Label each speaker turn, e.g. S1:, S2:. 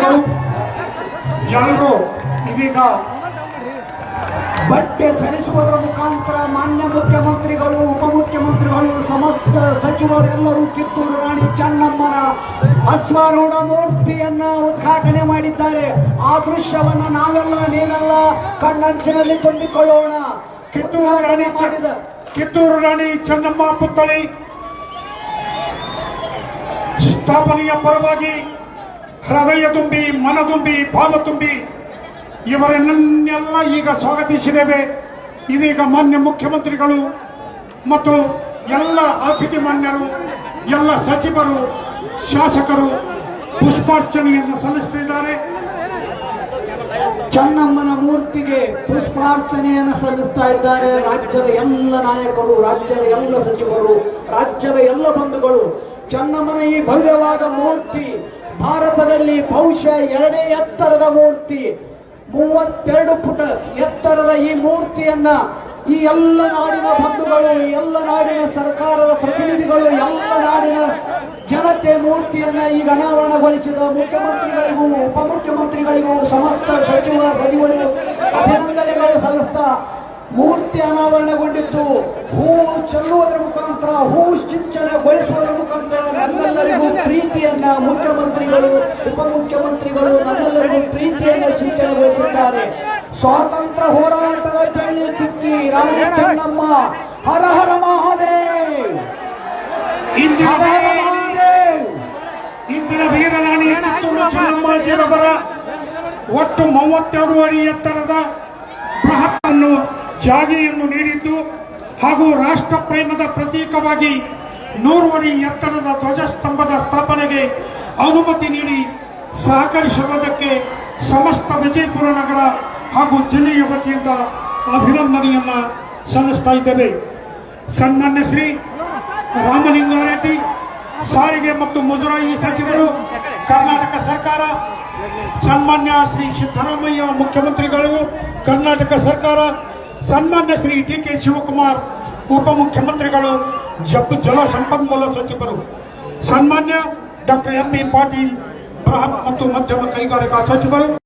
S1: ಸಚಿವರು ಎಲ್ಲರೂ ಇದೀಗ
S2: ಬಟ್ಟೆ ಸಡಿಸುವುದರ ಮುಖಾಂತರ ಮಾನ್ಯ ಮುಖ್ಯಮಂತ್ರಿಗಳು ಉಪಮುಖ್ಯಮಂತ್ರಿಗಳು ಸಮಸ್ತ ಸಚಿವರೆಲ್ಲರೂ ಕಿತ್ತೂರು ರಾಣಿ ಚೆನ್ನಮ್ಮನ ಅಶ್ವಾರೂಢ ಮೂರ್ತಿಯನ್ನ ಉದ್ಘಾಟನೆ ಮಾಡಿದ್ದಾರೆ. ಆ ದೃಶ್ಯವನ್ನ ನಾವೆಲ್ಲ ನೀವೆಲ್ಲ ಕಣ್ಣಂಚಿನಲ್ಲಿ ತುಂಬಿಕೊಳ್ಳೋಣ.
S1: ಕಿತ್ತೂರು ರಾಣಿ
S2: ಮಾಡಿದ
S1: ಕಿತ್ತೂರು ರಾಣಿ ಚೆನ್ನಮ್ಮ ಪುತ್ಥಳಿ ಸ್ಥಾಪನೆಯ ಪರವಾಗಿ ಹೃದಯ ತುಂಬಿ, ಮನ ತುಂಬಿ, ಭಾವ ತುಂಬಿ ಇವರನ್ನೆಲ್ಲ ಈಗ ಸ್ವಾಗತಿಸಿದ್ದೇವೆ. ಇದೀಗ ಮಾನ್ಯ ಮುಖ್ಯಮಂತ್ರಿಗಳು ಮತ್ತು ಎಲ್ಲ ಅತಿಥಿ ಮಾನ್ಯರು, ಎಲ್ಲ ಸಚಿವರು, ಶಾಸಕರು ಪುಷ್ಪಾರ್ಚನೆಯನ್ನು ಸಲ್ಲಿಸುತ್ತಿದ್ದಾರೆ.
S2: ಚನ್ನಮ್ಮನ ಮೂರ್ತಿಗೆ ಪುಷ್ಪಾರ್ಚನೆಯನ್ನು ಸಲ್ಲಿಸ್ತಾ ಇದ್ದಾರೆ ರಾಜ್ಯದ ಎಲ್ಲ ನಾಯಕರು, ರಾಜ್ಯದ ಎಲ್ಲ ಸಚಿವರು ರಾಜ್ಯದ ಎಲ್ಲ ಬಂಧುಗಳು. ಚೆನ್ನಮ್ಮನ ಈ ಭವ್ಯವಾದ ಮೂರ್ತಿ, ಭಾರತದಲ್ಲಿ ಬಹುಶಃ ಎರಡೇ ಎತ್ತರದ ಮೂರ್ತಿ. ಮೂವತ್ತೆರಡು ಪುಟ ಎತ್ತರದ ಈ ಮೂರ್ತಿಯನ್ನ ಈ ಎಲ್ಲ ನಾಡಿನ ಬಂಧುಗಳು, ಎಲ್ಲ ನಾಡಿನ ಸರ್ಕಾರದ ಪ್ರತಿನಿಧಿಗಳು, ಎಲ್ಲ ನಾಡಿನ ಜನತೆ ಮೂರ್ತಿಯನ್ನ ಈಗ ಅನಾವರಣಗೊಳಿಸಿದ ಮುಖ್ಯಮಂತ್ರಿಗಳಿಗೂ, ಉಪಮುಖ್ಯಮಂತ್ರಿಗಳಿಗೂ ಸಮಸ್ತ ಸಚಿವ ಸಚಿವರು ಅಭಿನಂದನೆಗಳು ಸಲ್ಲಿಸ್ತಾ ಮೂರ್ತಿ ಅನಾವರಣಗೊಂಡಿತ್ತು. ಹೂ ಚೆಲ್ಲುವುದರ ಮುಖಾಂತರ ಹೂ ಸಿಂಚನಗೊಳಿಸುವುದರ ಮುಖಾಂತರ ನಮ್ಮೆಲ್ಲರಿಗೂ ಪ್ರೀತಿಯನ್ನ ಮುಖ್ಯಮಂತ್ರಿಗಳು ಉಪಮುಖ್ಯಮಂತ್ರಿಗಳು ನಮ್ಮೆಲ್ಲರಿಗೂ ಪ್ರೀತಿಯನ್ನ ಸಿಂಚನಗೊಳಿಸಿದ್ದಾರೆ. ಸ್ವಾತಂತ್ರ್ಯ ಹೋರಾಟದ ಬೆಳ್ಳಿ ಚಿಕ್ಕಿ ರಾಣಿ ಚೆನ್ನಮ್ಮ. ಹರ ಹರ ಮಹಾದೇವ್.
S1: ಇಂದಿನ
S2: ಹರ ಹರ
S1: ವೀರರಾಣಿ
S2: ಮಹಾದೇವ್.
S1: ಇಂದಿನ ವೀರರಾಣಿ ಕಿತ್ತೂರು ಚೆನ್ನಮ್ಮಾಜಿರವರ ಒಟ್ಟು ಮೂವತ್ತೆರಡು ಅಡಿ ಎತ್ತರದ ಬೃಹತ್ತನ್ನು ಜಾಗೆಯನ್ನು ನೀಡಿದ್ದು ಹಾಗೂ ರಾಷ್ಟ್ರ ಪ್ರೇಮದ ಪ್ರತೀಕವಾಗಿ ನೂರು ಅಡಿ ಎತ್ತರದ ಧ್ವಜಸ್ತಂಭದ ಸ್ಥಾಪನೆಗೆ ಅನುಮತಿ ನೀಡಿ ಸಹಕರಿಸಿರುವುದಕ್ಕೆ ಸಮಸ್ತ ವಿಜಯಪುರ ನಗರ ಹಾಗೂ ಜಿಲ್ಲೆಯ ವತಿಯಿಂದ ಅಭಿನಂದನೆಯನ್ನ ಸಲ್ಲಿಸ್ತಾ ಇದ್ದೇವೆ. ಸನ್ಮಾನ್ಯ ಶ್ರೀ ರಾಮಲಿಂಗಾರೆಡ್ಡಿ ಸಾರಿಗೆ ಮತ್ತು ಮುಜರಾಯಿ ಸಚಿವರು, ಕರ್ನಾಟಕ ಸರ್ಕಾರ, ಸನ್ಮಾನ್ಯ ಶ್ರೀ ಸಿದ್ದರಾಮಯ್ಯ ಮುಖ್ಯಮಂತ್ರಿಗಳು, ಕರ್ನಾಟಕ ಸರ್ಕಾರ ಸನ್ಮಾನ್ಯ ಶ್ರೀ ಡಿ ಕೆ ಶಿವಕುಮಾರ್ ಉಪಮುಖ್ಯಮಂತ್ರಿಗಳು ಮುಖ್ಯಮಂತ್ರಿಗಳು ಜಲ ಸಂಪನ್ಮೂಲ ಸಚಿವರು, ಸನ್ಮಾನ್ಯ ಡಾಕ್ಟರ್ ಎಂ ಬಿ ಪಾಟೀಲ್, ಬೃಹತ್ ಮತ್ತು ಮಧ್ಯಮ ಕೈಗಾರಿಕಾ ಸಚಿವರು